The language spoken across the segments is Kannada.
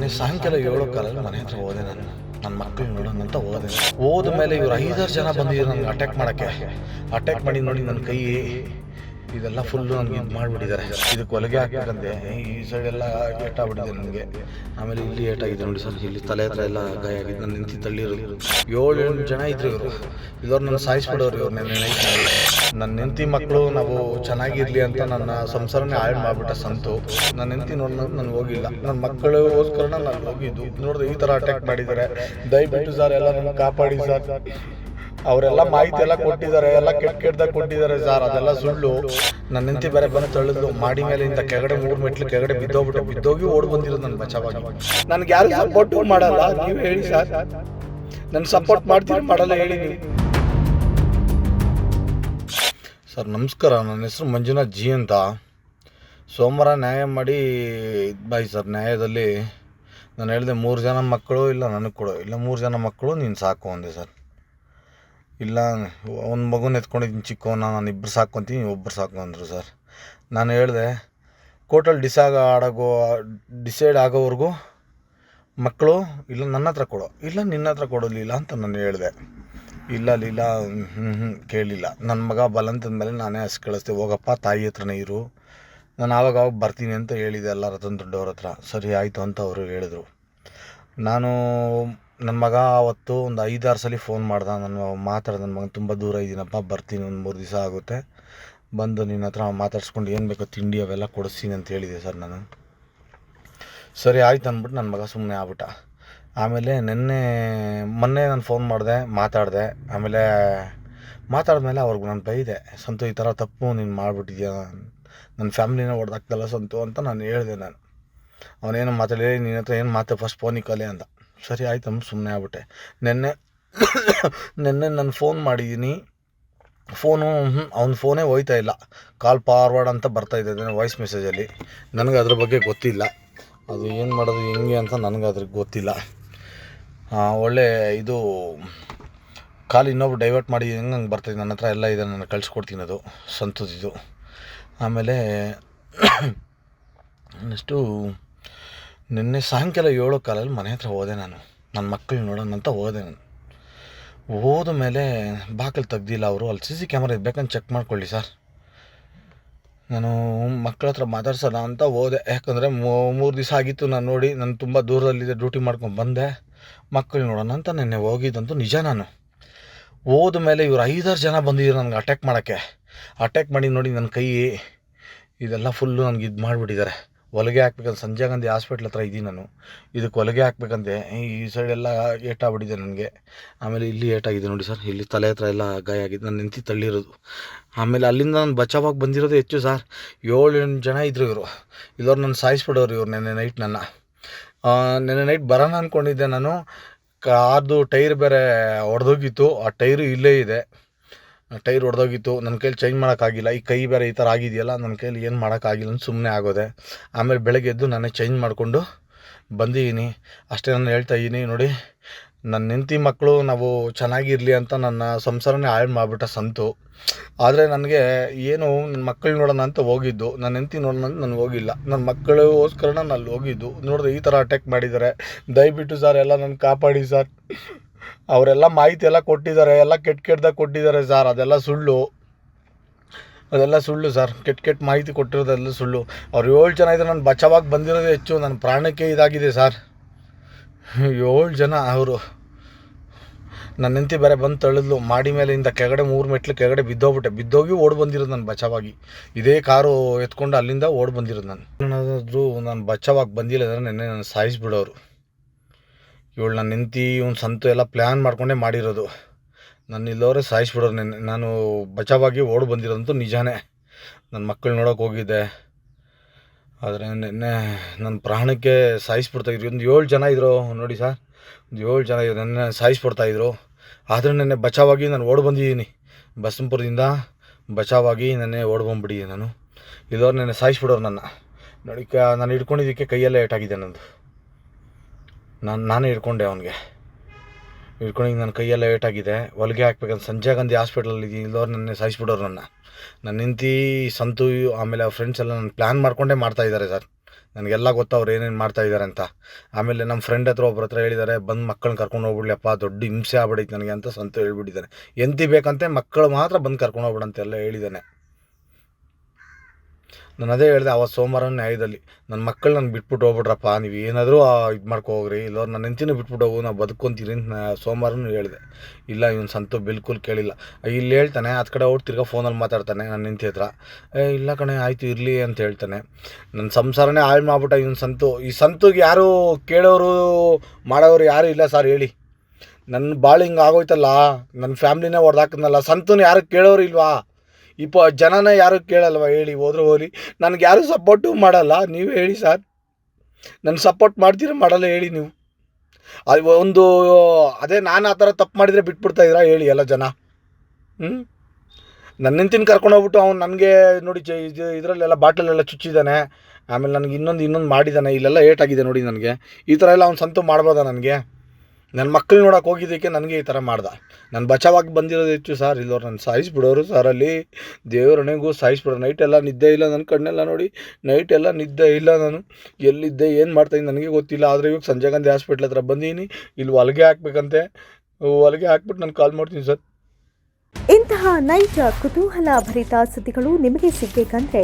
ನಿನ್ನೆ ಸಾಯಂಕಾಲ ಏಳು ಕಾಲಲ್ಲಿ ಮನೆ ಹತ್ರ ಹೋದೆ ನಾನು. ನನ್ನ ಮಕ್ಕಳು ನೋಡೋಣ ಅಂತ ಹೋದೆ. ಹೋದ ಮೇಲೆ ಇವ್ರು ಐದಾರು ಜನ ಬಂದಿದ್ರು ನನಗೆ ಅಟ್ಯಾಕ್ ಮಾಡೋಕ್ಕೆ. ಅಟ್ಯಾಕ್ ಮಾಡಿ ನೋಡಿ ನನ್ನ ಕೈ ಇದೆಲ್ಲ ಫುಲ್ಲು ನನಗೆ ಇದು ಮಾಡಿಬಿಟ್ಟಿದ್ದಾರೆ. ಇದಕ್ಕೆ ಹೊಲಿಗೆ ಹಾಕ್ಬೇಕಂತೆ. ಈ ಸೈಡ್ ಎಲ್ಲ ಏಟಾಗ್ಬಿಟ್ಟಿದೆ ನನಗೆ ಆಮೇಲೆ ಇಲ್ಲಿ ಏಟಾಗಿದೆ ನೋಡಿ ಸರ್. ಇಲ್ಲಿ ತಲೆ ಹತ್ರ ಎಲ್ಲ ಗಾಯ ಆಗಿದೆ ನಾನು ನಿಂತಿ ತಳ್ಳಿರೋ ಏಳು ಏಳು ಜನ ಇದ್ರು ಇವರು. ಇಲ್ಲವ್ರು ನನ್ನ ಸಾಯಿಸ್ಬಿಡೋರು, ಇವ್ರು ನನ್ನ ನನ್ನ ಹೆಂಡತಿ ಮಕ್ಕಳು ನಾವು ಚೆನ್ನಾಗಿರಲಿ ಅಂತ ನನ್ನ ಸಂಸಾರನೇ ಹಾಳು ಮಾಡಿಬಿಟ್ಟ ಸಂತು. ನನ್ನ ಹೆಂಡತಿ ನೋಡೋದು ನನಗೆ ಹೋಗಿಲ್ಲ. ನನ್ನ ಮಕ್ಕಳಿಗೋಸ್ಕರ ನಾನು ಹೋಗಿದ್ದು. ನೋಡಿದ್ರೆ ಈ ಥರ ಅಟ್ಯಾಕ್ ಮಾಡಿದ್ದಾರೆ. ದಯವಿಟ್ಟು ಸರ್ ಎಲ್ಲ ನನ್ನ ಕಾಪಾಡಿ ಸರ್. ಅವರೆಲ್ಲ ಮಾಹಿತಿ ಎಲ್ಲ ಕೊಟ್ಟಿದ್ದಾರೆ ಎಲ್ಲ ಕೆಟ್ಟ ಕೆಟ್ಟದಾಗ ಕೊಟ್ಟಿದ್ದಾರೆ ಸರ್ ಅದೆಲ್ಲ ಸುಳ್ಳು. ನನ್ನ ಹೆಂಡತಿ ಬೇರೆ ಬಂದು ತಳ್ಳಿದ್ಲು ಮಾಡಿ ಮೇಲಿಂದ ಕೆಳಗಡೆ ಮೂರು ಮೆಟ್ಲು ಕೆಳಗಡೆ ಬಿದ್ದೋಗ್ಬಿಟ್ಟು ಬಿದ್ದೋಗಿ ಓಡ್ ಬಂದಿರೋದು ನನ್ನ ಬಚಾವಾಗಿ ನನಗೆ ಯಾರು ಸಪೋರ್ಟ್ ಮಾಡಲ್ಲ ನೀವು ಹೇಳಿ ಸರ್. ನನ್ನ ಸಪೋರ್ಟ್ ಮಾಡ್ತೀನಿ ಮಾಡಲ್ಲ ಹೇಳಿ ನೀವು. ಸರ್ ನಮಸ್ಕಾರ ನನ್ನ ಹೆಸರು ಮಂಜುನಾಥ್ ಜಿ ಅಂತ. ಸೋಮವಾರ ನ್ಯಾಯ ಮಾಡಿ ಇದು ಬಾಯ್ ಸರ್ ನ್ಯಾಯದಲ್ಲಿ ನಾನು ಹೇಳಿದೆ ಮೂರು ಜನ ಮಕ್ಕಳು ಇಲ್ಲ ನನಗೆ ಕೊಡು ಇಲ್ಲ ಮೂರು ಜನ ಮಕ್ಕಳು ನೀನು ಸಾಕು ಅಂದೆ ಸರ್. ಇಲ್ಲ, ಒಂದು ಮಗುನ ಎತ್ಕೊಂಡಿದ್ದೀನಿ ಚಿಕ್ಕವನ್ನ ನಾನು ಇಬ್ಬರು ಸಾಕ್ಕೊತೀನಿ ಒಬ್ಬರು ಸಾಕು ಅಂದರು ಸರ್. ನಾನು ಹೇಳಿದೆ ಕೋರ್ಟಲ್ಲಿ ಡಿಸಾಗ ಆಡೋಗೋ, ಡಿಸೈಡ್ ಆಗೋವರೆಗೂ ಮಕ್ಕಳು ಇಲ್ಲ, ನನ್ನ ಹತ್ರ ಕೊಡು, ಇಲ್ಲ, ನಿನ್ನ ಹತ್ರ ಕೊಡೋದಿಲ್ಲ ಅಂತ ನಾನು ಹೇಳಿದೆ. ಇಲ್ಲ, ಲೀಲ ಹ್ಞೂ ಹ್ಞೂ ಕೇಳಿಲ್ಲ. ನನ್ನ ಮಗ ಬಲಂತಂದಮೇಲೆ ನಾನೇ ಹಸ್ ಕಳಿಸ್ದೆ, ಹೋಗಪ್ಪ, ತಾಯಿ ಹತ್ರನೇ ಇರು. ನಾನು ಆವಾಗ ಆವಾಗ ಬರ್ತೀನಿ ಅಂತ ಹೇಳಿದೆ ಎಲ್ಲರ ಹತ್ರ, ದೊಡ್ಡವ್ರ ಹತ್ರ. ಸರಿ, ಆಯಿತು ಅಂತ ಅವರು ಹೇಳಿದರು. ನಾನು ನನ್ನ ಮಗ ಅವತ್ತು ಒಂದು ಐದಾರು ಸಲ ಫೋನ್ ಮಾಡ್ದ. ನಾನು ಮಾತಾಡ್ದೆ. ನನ್ನ ಮಗ ತುಂಬ ದೂರ ಇದ್ದೀನಪ್ಪ ಬರ್ತೀನಿ ಒಂದು ಮೂರು ದಿವಸ ಆಗುತ್ತೆ. ಬಂದು ನಿನ್ನ ಹತ್ರ ಮಾತಾಡ್ಸ್ಕೊಂಡು ಏನು ಬೇಕೋ ತಿಂಡಿ ಅವೆಲ್ಲ ಕೊಡಿಸ್ತೀನಿ ಅಂತ ಹೇಳಿದೆ ಸರ್ ನಾನು. ಸರಿ, ಆಯ್ತು ಅಂದ್ಬಿಟ್ಟು ನನ್ನ ಮಗ ಸುಮ್ಮನೆ ಆಗ್ಬಿಟ್ಟ. ಆಮೇಲೆ ನಿನ್ನೆ, ಮೊನ್ನೆ ನಾನು ಫೋನ್ ಮಾಡಿದೆ, ಮಾತಾಡಿದೆ. ಆಮೇಲೆ ಮಾತಾಡಿದ್ಮೇಲೆ ಅವ್ರಿಗೆ ನಾನು ಬೈದೆ, ಸಂತು, ಈ ಥರ ತಪ್ಪು ನೀನು ಮಾಡಿಬಿಟ್ಟಿದ್ಯಾ? ನನ್ನ ಫ್ಯಾಮ್ಲಿನ ಹೊಡೆದಾಕ್ತಲ್ಲ ಸಂತು ಅಂತ ನಾನು ಹೇಳಿದೆ ನಾನು. ಅವನೇನು ಮಾತಾಡಿ ನಿನ್ನ ಹತ್ರ ಏನು ಮಾತು ಫಸ್ಟ್ ಫೋನಿಗೆ ಕಲೆ ಅಂತ. ಸರಿ ಆಯ್ತಮ್ಮ ಸುಮ್ಮನೆ ಆಗ್ಬಿಟ್ಟೆ. ನಿನ್ನೆ ನಿನ್ನೆ ನಾನು ಫೋನ್ ಮಾಡಿದ್ದೀನಿ ಫೋನು ಅವ್ನ ಫೋನೇ ಹೋಯ್ತಾ ಇಲ್ಲ. ಕಾಲ್ ಫಾರ್ವರ್ಡ್ ಅಂತ ಬರ್ತಾ ಇದೆ ವಾಯ್ಸ್ ಮೆಸೇಜಲ್ಲಿ ನನಗೆ ಅದ್ರ ಬಗ್ಗೆ ಗೊತ್ತಿಲ್ಲ. ಅದು ಏನು ಮಾಡೋದು, ಹೆಂಗೆ ಅಂತ ನನಗೆ ಅದ್ರ ಗೊತ್ತಿಲ್ಲ. ಒಳ್ಳೆ ಇದು ಕಾಲ್ ಇನ್ನೊಬ್ರು ಡೈವರ್ಟ್ ಮಾಡಿ ಹೆಂಗೆ ಹಂಗೆ ಬರ್ತಾಯಿದೆ ನನ್ನ ಹತ್ರ ಎಲ್ಲ ಇದೆ, ನಾನು ಕಳಿಸ್ಕೊಡ್ತೀನಿ ಅದು ಸಂತದಿದು ಆಮೇಲೆ ನೆಕ್ಸ್ಟು ನಿನ್ನೆ ಸಾಯಂಕಾಲ ಏಳು ಕಾಲಲ್ಲಿ ಮನೆ ಹತ್ರ ಹೋದೆ ನಾನು. ನನ್ನ ಮಕ್ಕಳು ನೋಡೋಣ ಅಂತ ಹೋದೆ ನಾನು. ಹೋದ ಮೇಲೆ ಬಾಕಲ್ ತೆಗ್ದಿಲ್ಲ ಅವರು. ಅಲ್ಲಿ ಸಿ ಸಿ ಕ್ಯಾಮ್ರಾ ಇರ್ಬೇಕಂತ ಚೆಕ್ ಮಾಡ್ಕೊಳ್ಳಿ ಸರ್. ನಾನು ಮಕ್ಕಳ ಹತ್ರ ಮಾತಾಡ್ಸೋಣ ಅಂತ ಹೋದೆ. ಯಾಕಂದರೆ ಮೂರು ದಿವಸ ಆಗಿತ್ತು ನಾನು ನೋಡಿ, ನಾನು ತುಂಬ ದೂರದಲ್ಲಿದ್ದೆ, ಡ್ಯೂಟಿ ಮಾಡ್ಕೊಂಡು ಬಂದೆ. ಮಕ್ಕಳು ನೋಡೋಣ ಅಂತ ನೆನ್ನೆ ಹೋಗಿದ್ದಂತೂ ನಿಜ ನಾನು. ಹೋದ ಮೇಲೆ ಇವ್ರು ಐದಾರು ಜನ ಬಂದಿದ್ರು ನನಗೆ ಅಟ್ಯಾಕ್ ಮಾಡೋಕ್ಕೆ. ಅಟ್ಯಾಕ್ ಮಾಡಿ ನೋಡಿ ನನ್ನ ಕೈ ಇದೆಲ್ಲ ಫುಲ್ಲು ನನಗೆ ಇದು ಮಾಡಿಬಿಟ್ಟಿದ್ದಾರೆ. ಹೊಲಿಗೆ ಹಾಕ್ಬೇಕಂತ ಸಂಜಯ್ ಗಾಂಧಿ ಹಾಸ್ಪಿಟ್ಲ್ ಹತ್ರ ಇದ್ದೀನಿ ನಾನು. ಇದಕ್ಕೆ ಹೊಲಿಗೆ ಹಾಕ್ಬೇಕಂತೆ ಈ ಸೈಡ್ ಎಲ್ಲ ಏಟಾಗ್ಬಿಟ್ಟಿದೆ ನನಗೆ. ಆಮೇಲೆ ಇಲ್ಲಿ ಏಟಾಗಿದೆ ನೋಡಿ ಸರ್ ಇಲ್ಲಿ ತಲೆ ಹತ್ರ ಎಲ್ಲ ಗಾಯ ಆಗಿದೆ. ನಾನು ನಿಂತು ತಳ್ಳಿರೋದು. ಆಮೇಲೆ ಅಲ್ಲಿಂದ ನಾನು ಬಚಾವಾಗಿ ಬಂದಿರೋದು ಹೆಚ್ಚು ಸರ್ ಏಳು ಎಂಟು ಜನ ಇದ್ರು ಇವರು. ಇಲ್ಲವ್ರು ನನ್ನ ಸಾಯಿಸ್ಬಿಡೋರು ಇವ್ರು ನೆನ್ನೆ ನೈಟ್ ನನ್ನ. ನೆನ್ನೆ ನೈಟ್ ಬರೋಣ ಅಂದ್ಕೊಂಡಿದ್ದೆ ನಾನು. ಕಾರ್ದು ಟೈರ್ ಬೇರೆ ಹೊಡೆದೋಗಿತ್ತು ಆ ಟೈರು ಇಲ್ಲೇ ಇದೆ. ಟೈರ್ ಹೊಡೆದೋಗಿತ್ತು ನನ್ನ ಕೈಲಿ ಚೇಂಜ್ ಮಾಡೋಕ್ಕಾಗಿಲ್ಲ, ಈ ಕೈ ಬೇರೆ ಈ ಥರ ಆಗಿದೆಯಲ್ಲ ನನ್ನ ಕೈಲಿ ಏನು ಮಾಡೋಕ್ಕಾಗಿಲ್ಲ ಅಂತ ಸುಮ್ಮನೆ ಆಗೋದೆ. ಆಮೇಲೆ ಬೆಳಗ್ಗೆ ಎದ್ದು ನಾನೇ ಚೇಂಜ್ ಮಾಡಿಕೊಂಡು ಬಂದಿದ್ದೀನಿ. ಅಷ್ಟೇ ನಾನು ಹೇಳ್ತಾ ಇದ್ದೀನಿ, ನೋಡಿ ನನ್ನ ಹೆಂಡತಿ ಮಕ್ಕಳು ನಾವು ಚೆನ್ನಾಗಿರಲಿ ಅಂತ ನನ್ನ ಸಂಸಾರನೇ ಹಾಳು ಮಾಡಿಬಿಟ್ಟ ಸಂತು. ಆದರೆ ನನಗೆ ಏನು ನನ್ನ ಮಕ್ಕಳು ನೋಡೋಣ ಅಂತ ಹೋಗಿದ್ದು ನನ್ನ ಹೆಂಡತಿ ನೋಡೋಣ ಅಂತ ನನಗೆ ಹೋಗಿಲ್ಲ. ನನ್ನ ಮಕ್ಕಳಿಗೋಸ್ಕರನ ನಾನು ಅಲ್ಲಿ ಹೋಗಿದ್ದು. ನೋಡಿದ್ರೆ ಈ ಥರ ಅಟ್ಯಾಕ್ ಮಾಡಿದ್ದಾರೆ. ದಯವಿಟ್ಟು ಸರ್ ಎಲ್ಲ ನನ್ನ ಕಾಪಾಡಿ ಸರ್ ಅವರೆಲ್ಲ ಮಾಹಿತಿ ಎಲ್ಲ ಕೊಟ್ಟಿದ್ದಾರೆ, ಎಲ್ಲ ಕೆಟ್ಟ ಕೆಟ್ಟದಾಗ ಕೊಟ್ಟಿದ್ದಾರೆ ಸರ್, ಅದೆಲ್ಲ ಸುಳ್ಳು. ಅದೆಲ್ಲ ಸುಳ್ಳು ಸರ್, ಕೆಟ್ಟ ಕೆಟ್ಟ ಮಾಹಿತಿ ಕೊಟ್ಟಿರೋದೆಲ್ಲ ಸುಳ್ಳು. ಅವ್ರು ಏಳು ಜನ ಇದ್ದಾರೆ ನಾನು ಬಚಾವಾಗಿ ಬಂದಿರೋದೇ ಹೆಚ್ಚು ನನ್ನ ಪ್ರಾಣಕ್ಕೆ ಇದಾಗಿದೆ ಸರ್. ಏಳು ಜನ ಅವರು. ನನ್ನ ಹೆಂಡತಿ ಬೇರೆ ಬಂದು ತಳ್ಳಿದ್ಲು, ಮಾಡಿ ಮೇಲಿಂದ ಕೆಳಗಡೆ ಮೂರು ಮೆಟ್ಲು ಕೆಳಗಡೆ ಬಿದ್ದೋಗ್ಬಿಟ್ಟೆ. ಬಿದ್ದೋಗಿ ಓಡಿ ಬಂದಿರೋದು ನಾನು ಬಚಾವಾಗಿ. ಇದೇ ಕಾರು ಎತ್ಕೊಂಡು ಅಲ್ಲಿಂದ ಓಡಿ ಬಂದಿರೋದು ನಾನು. ಏನಾದರೂ ನಾನು ಬಚಾವಾಗಿ ಬಂದಿಲ್ಲ ಅಂದರೆ ನೆನ್ನೆ ನಾನು ಸಾಯಿಸ್ಬಿಡೋರು. ಇವಳು ನನ್ನ ಹೆಂಡತಿ, ಇವ್ನು ಸಂತು ಎಲ್ಲ ಪ್ಲ್ಯಾನ್ ಮಾಡ್ಕೊಂಡೇ ಮಾಡಿರೋದು. ನನ್ನ ಇಲ್ಲೋರೆ ಸಾಯಿಸ್ಬಿಡೋರು ನೆನ್ನೆ ನಾನು ಬಚಾವಾಗಿ ಓಡಿ ಬಂದಿರೋದಂತೂ ನಿಜಾನೇ. ನನ್ನ ಮಕ್ಕಳು ನೋಡೋಕೆ ಹೋಗಿದ್ದೆ. ಆದರೆ ನೆನ್ನೆ ನನ್ನ ಪ್ರಾಣಕ್ಕೆ ಸಾಯಿಸ್ಬಿಡ್ತಾಯಿದ್ರು ಒಂದು ಏಳು ಜನ ಇದ್ರು, ನೋಡಿ ಸರ್. ಒಂದು ಏಳು ಜನ ಇದ್ರು, ನೆನ್ನೆ ಸಾಯಿಸ್ಬಿಡ್ತಾಯಿದ್ರು ಆದರೆ ನೆನ್ನೆ ಬಚಾವಾಗಿ ನಾನು ಓಡಿ ಬಂದಿದ್ದೀನಿ. ಬಸಂಪುರದಿಂದ ಬಚಾವಾಗಿ ನೆನ್ನೆ ಓಡಿ ಬಂದ್ಬಿಟ್ಟಿದ್ದೀನಿ ನಾನು. ಇಲ್ಲೋರು ನೆನ್ನೆ ಸಾಯಿಸ್ಬಿಡೋರು ನನ್ನ. ನೋಡಿ ನಾನು ಹಿಡ್ಕೊಂಡಿದ್ದಕ್ಕೆ ಕೈಯಲ್ಲೇ ಏಟಾಗಿದೆ ನಂದು. ನಾನು, ನಾನೇ ಹಿಡ್ಕೊಂಡೆ ಅವನಿಗೆ. ಹಿಡ್ಕೊಂಡು ನನ್ನ ಕೈಯೆಲ್ಲ ಏಟಾಗಿದೆ ಹೊಲಿಗೆ ಹಾಕ್ಬೇಕಂತ ಸಂಜೆ ಗಾಂಧಿ ಹಾಸ್ಪಿಟ್ಲಲ್ಲಿ ಇಲ್ಲವ್ರು ನನ್ನ ಸಾಯಿಸ್ಬಿಡೋರು ನನ್ನ. ನನ್ನ ನಿಂತಿ ಸಂತು, ಆಮೇಲೆ ಅವ್ರ ಫ್ರೆಂಡ್ಸ್ ಎಲ್ಲ ನನ್ನ ಪ್ಲ್ಯಾನ್ ಮಾಡ್ಕೊಂಡೇ ಮಾಡ್ತಾ ಇದ್ದಾರೆ ಸರ್. ನನಗೆಲ್ಲ ಗೊತ್ತು ಅವ್ರು ಏನೇನು ಮಾಡ್ತಾ ಇದ್ದಾರೆ ಅಂತ. ಆಮೇಲೆ ನಮ್ಮ ಫ್ರೆಂಡ್ ಹತ್ರ ಒಬ್ಬರ ಹತ್ರ ಹೇಳಿದ್ದಾರೆ ಬಂದು ಮಕ್ಕಳನ್ನ ಕರ್ಕೊಂಡು ಹೋಗ್ಬಿಡ್ಲಪ್ಪ ದೊಡ್ಡ ಹಿಂಸೆ ಆಗ್ಬಿಡೈತೆ ನನಗೆ ಅಂತ ಸಂತು ಹೇಳ್ಬಿಟ್ಟಿದ್ದಾನೆ ಎಂತಿ ಬೇಕಂತೆ ಮಕ್ಕಳು ಮಾತ್ರ ಬಂದು ಕರ್ಕೊಂಡು ಹೋಗ್ಬಿಡಂತೆಲ್ಲ ಹೇಳಿದ್ದಾನೆ ನಾನು ಅದೇ ಹೇಳಿದೆ ಅವತ್ತು ಸೋಮವಾರ ನ್ಯಾಯದಲ್ಲಿ. ನನ್ನ ಮಕ್ಕಳು ನಾನು ಬಿಟ್ಬಿಟ್ಟು ಹೋಗ್ಬಿಟ್ರಪ್ಪ, ನೀವು ಏನಾದರೂ ಇದು ಮಾಡ್ಕೊ ಹೋಗ್ರಿ. ಇಲ್ಲ ನನ್ನ ಹೆಂಡ್ತಿನೂ ಬಿಟ್ಬಿಟ್ಟು ಹೋಗು, ನಾವು ಬದುಕೊಂತೀರಿ ಅಂತ ಸೋಮವಾರನೂ ಹೇಳಿದೆ. ಇಲ್ಲ, ಇವನು ಸಂತು ಬಿಲ್ಕುಲ್ ಕೇಳಿಲ್ಲ. ಇಲ್ಲಿ ಹೇಳ್ತಾನೆ, ಅದು ಕಡೆ ಹೋಗಿ ತಿರ್ಗಾ ಫೋನಲ್ಲಿ ಮಾತಾಡ್ತಾನೆ ನನ್ನ ಹೆಂಡ್ತಿ ಹತ್ರ. ಇಲ್ಲ ಕಣೆ, ಆಯಿತು, ಇರಲಿ ಅಂತ ಹೇಳ್ತಾನೆ. ನನ್ನ ಸಂಸಾರನೇ ಹಾಳು ಮಾಡ್ಬಿಟ್ಟ ಇವನು ಸಂತು. ಈ ಸಂತುಗೆ ಯಾರು ಕೇಳೋರು, ಮಾಡೋರು ಯಾರು ಇಲ್ಲ ಸರ್, ಹೇಳಿ. ನನ್ನ ಬಾಳು ಹಿಂಗೆ ಆಗೋಯ್ತಲ್ಲ ನನ್ನ ಫ್ಯಾಮ್ಲಿನೇ ಹೊಡೆದಾಕದ್ನಲ್ಲ ಸಂತೂನು ಯಾರು ಕೇಳೋರು ಇಲ್ವಾ? ಇಪ್ಪ, ಜನನ ಯಾರು ಕೇಳಲ್ವ? ಹೇಳಿ, ಹೋದ್ರೆ ಹೋಗ್ಲಿ. ನನಗೆ ಯಾರು ಸಪೋರ್ಟು ಮಾಡಲ್ಲ. ನೀವು ಹೇಳಿ ಸರ್. ನನ್ನ ಸಪೋರ್ಟ್ ಮಾಡ್ತೀರಾ ಮಾಡಲ್ಲ ಹೇಳಿ ನೀವು. ಅದು ಒಂದು, ಅದೇ ನಾನು ಆ ಥರ ತಪ್ಪು ಮಾಡಿದರೆ ಬಿಟ್ಬಿಡ್ತಾ ಇದ್ದೀರಾ? ಹೇಳಿ ಎಲ್ಲ ಜನ. ಹ್ಞೂ ನನ್ನ ಹೆಂಡ್ತಿನ ಕರ್ಕೊಂಡು ಹೋಗ್ಬಿಟ್ಟು ಅವ್ನು ನನಗೆ ನೋಡಿ ಇದು, ಇದರಲ್ಲೆಲ್ಲ ಬಾಟಲೆಲ್ಲ ಚುಚ್ಚಿದ್ದಾನೆ. ಆಮೇಲೆ ನನಗೆ ಇನ್ನೊಂದು ಇನ್ನೊಂದು ಮಾಡಿದ್ದಾನೆ. ಇಲ್ಲೆಲ್ಲ ಏಟಾಗಿದೆ ನೋಡಿ ನನಗೆ. ಈ ಥರ ಎಲ್ಲ ಅವ್ನು ಸಂತು ಮಾಡ್ಬೋದಾ ನನಗೆ? ನನ್ನ ಮಕ್ಕಳು ನೋಡೋಕೆ ಹೋಗಿದ್ದಕ್ಕೆ ನನಗೆ ಈ ಥರ ಮಾಡ್ದ. ನಾನು ಬಚಾವಾಗಿ ಬಂದಿರೋದು ಹೆಚ್ಚು ಸರ್ ಇಲ್ಲವ್ರು ನಾನು ಸಾಯಿಸ್ಬಿಡೋರು ಸರ್ ಅಲ್ಲಿ. ದೇವರಣೆಗೂ ಸಾಯಿಸ್ಬಿಡೋರು. ನೈಟ್ ಎಲ್ಲ ನಿದ್ದೆ ಇಲ್ಲ ನನ್ನ ಕಣ್ಣೆಲ್ಲ ನೋಡಿ. ನೈಟ್ ಎಲ್ಲ ನಿದ್ದೆ ಇಲ್ಲ ನಾನು. ಎಲ್ಲಿದ್ದೆ, ಏನು ಮಾಡ್ತಾಯಿದ್ದೀನಿ ನನಗೆ ಗೊತ್ತಿಲ್ಲ. ಆದರೆ ಇವಾಗ ಸಂಜೆ ಗಾಂಧಿ ಹಾಸ್ಪಿಟ್ಲ್ ಹತ್ರ ಬಂದೀನಿ. ಇಲ್ಲಿ ಹೊಲಿಗೆ ಹಾಕ್ಬೇಕಂತೆ. ಹೊಲಿಗೆ ಹಾಕ್ಬಿಟ್ಟು ನಾನು ಕಾಲ್ ಮಾಡ್ತೀನಿ ಸರ್ ಇಂತಹ ನೈಜ, ಕುತೂಹಲ ಭರಿತ ಸುದ್ದಿಗಳು ನಿಮಗೆ ಸಿಗಬೇಕಂದ್ರೆ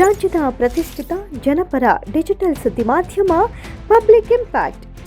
ರಾಜ್ಯದ ಪ್ರತಿಷ್ಠಿತ ಜನಪರ ಡಿಜಿಟಲ್ ಸುದ್ದಿ ಮಾಧ್ಯಮ ಪಬ್ಲಿಕ್ ಇಂಪ್ಯಾಕ್ಟ್